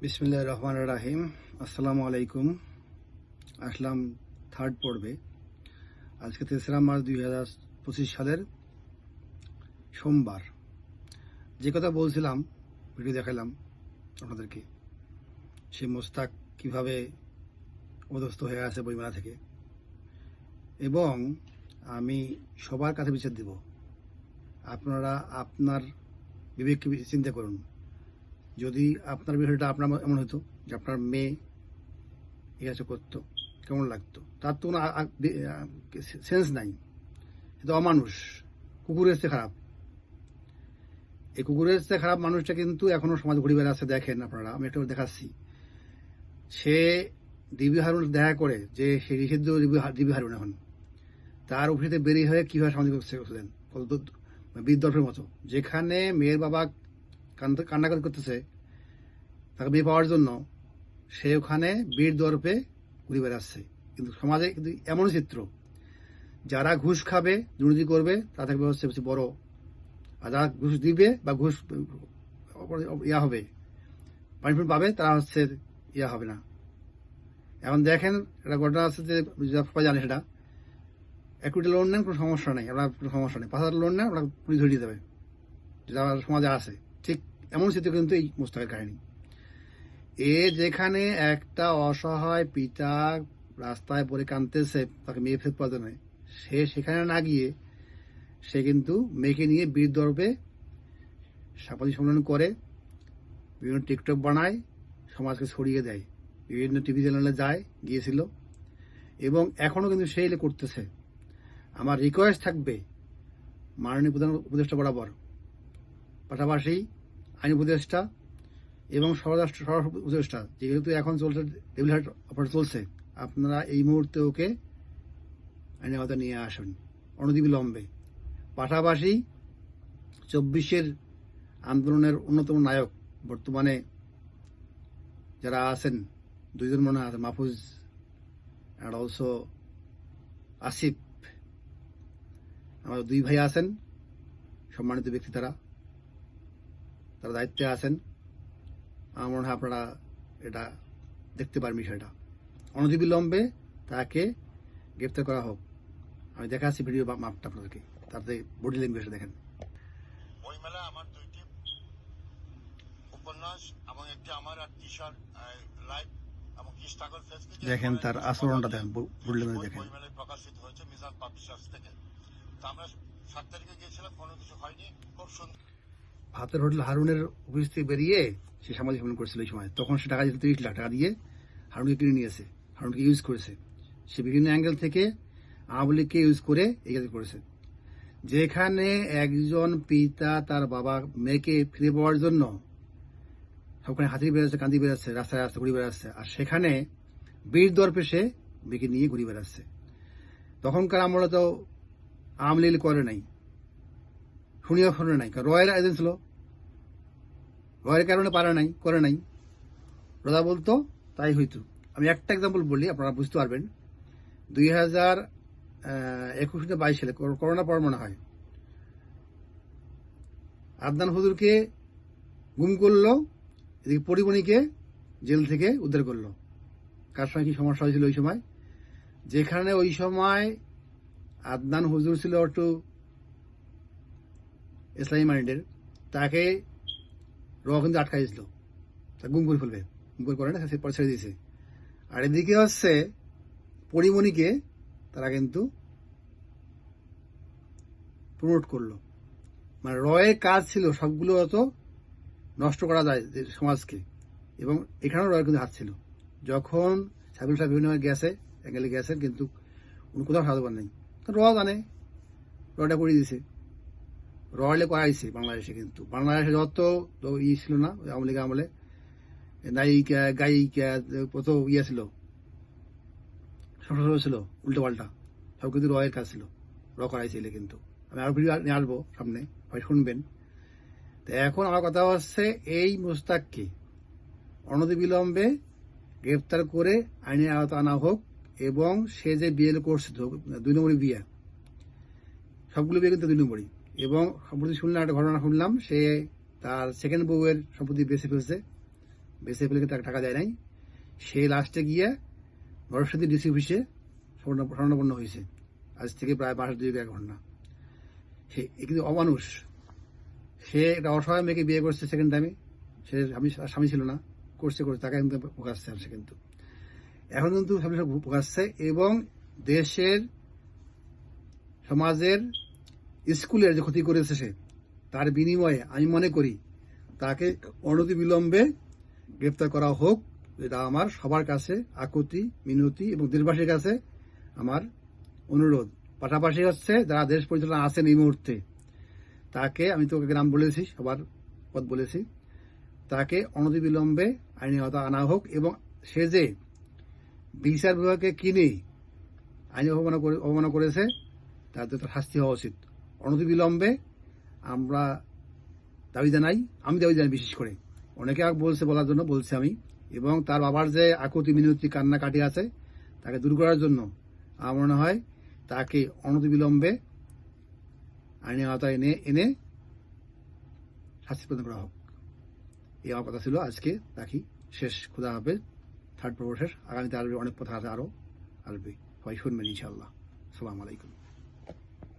বিসমিল্লাহ রহমান রাহিম। আসসালামু আলাইকুম। আসলাম থার্ড পর্বে। আজকে তেসরা মার্চ দুই হাজার পঁচিশ সালের সোমবার। যে কথা বলছিলাম, ভিডিও দেখালাম আপনাদেরকে। সে মোস্তাক কীভাবে অধস্থ হয়ে আছে বইমেলা থেকে। এবং আমি সবার কাছে বিচার দেব। আপনারা আপনার বিবেককে চিন্তা করুন। যদি আপনার বিষয়টা আপনার এমন হতো যে আপনার মেয়ে এই কাজটা করতো, কেমন লাগতো? তার তো কোনো সেন্স নাই। কিন্তু অমানুষ। কুকুরের চেয়ে খারাপ। এই কুকুরের চেয়ে খারাপ মানুষটা কিন্তু এখনও সমাজ ঘুরে বেড়াচ্ছে, দেখেন আপনারা। আমি একটা দেখাচ্ছি। সে ডিবি হারুন দেখা করে যে সে নিষিদ্ধ ডিবি হারুন এখন। তার উপরে বেরিয়ে হয়ে কীভাবে সামাজিক করছিলেন বিদ্যর্ফের মতো। যেখানে মেয়ের বাবা কান্নাকাটি করতেছে, তাকে বিয়ে পাওয়ার জন্য সে ওখানে বীর দর্পে ঘুরে বেড়াচ্ছে। কিন্তু সমাজে কিন্তু এমন চিত্র, যারা ঘুষ খাবে, দুর্নীতি করবে তা থাকবে হচ্ছে হচ্ছে বড়। আর যারা ঘুষ দিবে বা ঘুষ ইয়া হবে পানিশমেন্ট পাবে, তারা হচ্ছে ইয়া হবে না। এখন দেখেন, একটা ঘটনা আছে যে সবাই জানে সেটা। এক কোটি লোন নেন, কোনো সমস্যা নেই, আপনার কোনো সমস্যা নেই। পাঁচ হাজার লোন নেন ওরা পুলিশ ধরিয়ে দেবে। যারা সমাজে আছে। এমন চিত্র কিন্তু এই মুস্তাকের কাহিনী। এ যেখানে একটা অসহায় পিতা রাস্তায় পড়ে কাঁদতেছে, তাকে মেয়ে ফেরত পাওয়ার জন্য, সে সেখানে না গিয়ে সে কিন্তু মেয়েকে নিয়ে বীর দর্বে সামাজিক সম্মেলন করে, বিভিন্ন টিকটক বানায়, সমাজকে ছড়িয়ে দেয়, বিভিন্ন টিভি চ্যানেলে যায়, গিয়েছিল এবং এখনও কিন্তু সেই করতেছে। আমার রিকোয়েস্ট থাকবে মাননীয় প্রধান উপদেষ্টা বরাবর, পাশাপাশি আইন উপদেষ্টা এবং স্বরাষ্ট্র স্বরাষ্ট্র উপদেষ্টা, যেহেতু এখন চলছে টেবিল হার্ট অপারেশন চলছে, আপনারা এই মুহূর্তে ওকে আইনের আওতায় নিয়ে আসুন অনতিবিলম্বে। পাশাপাশি চব্বিশের আন্দোলনের অন্যতম নায়ক বর্তমানে যারা আছেন, দুইজন মনে আছে, মাহফুজ অ্যান্ড অলসো আসিফ। আমার দুই ভাই আছেন, সম্মানিত ব্যক্তি তারা। তারা দায়িত্বে আছেন। আমার মনে হয় আপনারা এটা দেখতে পারেন বিষয়টা। অনতিবিলম্বে তাকে গ্রেপ্তার করা হোক। আমি দেখাচ্ছি ভিডিও বা মাপটা আপনাদেরকে। তাতে বডি ল্যাঙ্গুয়েজটা দেখেন। বইমেলা আমার দুইটি উপন্যাস এবং একটি আমার আর টি শার্ট লাইভ দেখেন তার আচরণটা দেখেন বডি ল্যাঙ্গুয়েজ দেখেন। প্রকাশিত হয়েছে মিজান পাবলিশার্স থেকে। আমরা সাত তারিখে গিয়েছিলাম কোনো কিছু হয়নি। খুব সুন্দর। ভাতের হোটেল হারুনের অফিস থেকে বেরিয়ে সে সামাজিক সম্মেলন করেছিল এই সময়। তখন সে টাকা দিয়েছে তিরিশ লাখ টাকা দিয়ে। হারুনকে কিনে নিয়েছে হারুনকে ইউজ করেছে। সে বিভিন্ন অ্যাঙ্গেল থেকে আওয়ামী লীগকে ইউজ করে এই কাজ করেছে। যেখানে একজন পিতা তার বাবা মেয়েকে ফিরে পাওয়ার জন্য সবখানে হাতি বেড়াচ্ছে, কান্দি বেড়াচ্ছে, রাস্তায় রাস্তায় ঘুরে বেড়াচ্ছে। আর সেখানে বীর দর্পে সে মেয়েকে নিয়ে ঘুরে বেড়াচ্ছে। তখনকার আমলে তো আওয়ামী লীগ করে নাই। শুনিও শুনে নাই। রয়ের এজেন্ট ছিল। রয়ের কারণে পারে নাই, করে নাই। রোজা বলতো, তাই হইতো। আমি একটা এক্সাম্পল বলি, আপনারা বুঝতে পারবেন। দুই হাজার একুশ থেকে বাইশ সালে কর- করোনা পর মনে হয়। আদনান হুজুরকে গুম করল, এদিকে পরিমণিকে জেল থেকে উদ্ধার করল। কার সঙ্গে কি সমস্যা হয়েছিল ওই সময়? যেখানে ওই সময় আদনান হুজুর ছিল একটু ইসলামী মাইন্ডের তাকে র কিন্তু আটকাই দিয়েছিল। তা গুম করে ফেলবে। গুম করে করে না, সে পরে ছেড়ে দিয়েছে। আর এদিকে হচ্ছে পরিমণিকে তারা কিন্তু প্রমোট করল। মানে রয়ের কাজ ছিল সবগুলো অত নষ্ট করা যায় সমাজকে। এবং এখানেও রয়ের কিন্তু হাত ছিল। যখন সাইবুল সাহেব বিভিন্ন গেছে অ্যাঙ্গেলে গেছেন কিন্তু উনি কোথাও সাহায্য নাই। র জানে, রটা করে দিয়েছে। রয়্যালে করাইছে বাংলাদেশে কিন্তু। বাংলাদেশে যত ই ছিল না আওয়ামী লীগ আমলে। নায়িকা, গায়িকা কত ইয়ে ছিল সংসদ ছিল, উল্টো পাল্টা, সব কিন্তু রয়ের কাজ ছিল। র করাইছিল কিন্তু। আমি আরও ভিডিও নিয়ে আসব সামনে হয় শুনবেন। তো এখন আমার কথা হচ্ছে এই মোস্তাককে অনতিবিলম্বে গ্রেপ্তার করে আইনের আওতা আনা হোক এবং সে যে বিয়ে করছে দুই নম্বরই বিয়ে সবগুলো বিয়ে কিন্তু দুই নম্বরই। এবং সম্প্রতি শুনলাম একটা ঘটনা শুনলাম, সে তার সেকেন্ড বউয়ের সম্পত্তি বেঁচে ফেলছে। বেসে ফেলে তাকে টাকা দেয় নাই। সে লাস্টে গিয়ে নরসাদি ডিসি অফিসে স্বর্ণ- স্বর্ণাপন্ন হয়েছে। আজ থেকে প্রায় মাস দুই এক ঘটনা। সে কিন্তু অমানুষ। সে একটা অসহায় মেয়েকে বিয়ে করছে সেকেন্ড টাইমে সে স্বামী স্বামী ছিল না। করছে করছে, তাকে কিন্তু ভোগাচ্ছে সে কিন্তু। এখন কিন্তু স্বামী সব ভোগাচ্ছে এবং দেশের, সমাজের স্কুলের যে ক্ষতি করেছে সে, তার বিনিময়ে আমি মনে করি তাকে অনতি বিলম্বে গ্রেপ্তার করা হোক। এটা আমার সবার কাছে আকুতি, মিনতি এবং দেশবাসীর কাছে আমার অনুরোধ। পাশাপাশি হচ্ছে যারা দেশ পরিচালনা আছেন এই মুহূর্তে, তাকে আমি তোকে গ্রাম বলেছি, সবার পদ বলেছি, তাকে অনতিবিলম্বে আইনি আওতা আনা হোক এবং সে যে বিচার বিভাগকে কিনে আইনি অবমাননা অবমাননা করেছে তার তো শাস্তি হওয়া উচিত। অনতিবিলম্বে আমরা দাবি জানাই, আমি দাবি জানাই বিশেষ করে। অনেকে বলছে বলার জন্য, বলছি আমি। এবং তার বাবার যে আকুতি মিনতি, কান্নাকাটি আছে, তাকে দূর করার জন্য আমার মনে হয় তাকে অনতিবিলম্বে আইনি আওতায় এনে এনে শাস্তি প্রদান করা হোক। এই আমার কথা ছিল আজকে। রাখি। শেষ। খোদা হবে থার্ড পর্ব আগামীতে আসবে, অনেক কথা আছে আরও আসবে। সবাই শুনবেন ইনশাল্লাহ সালাম আলাইকুম।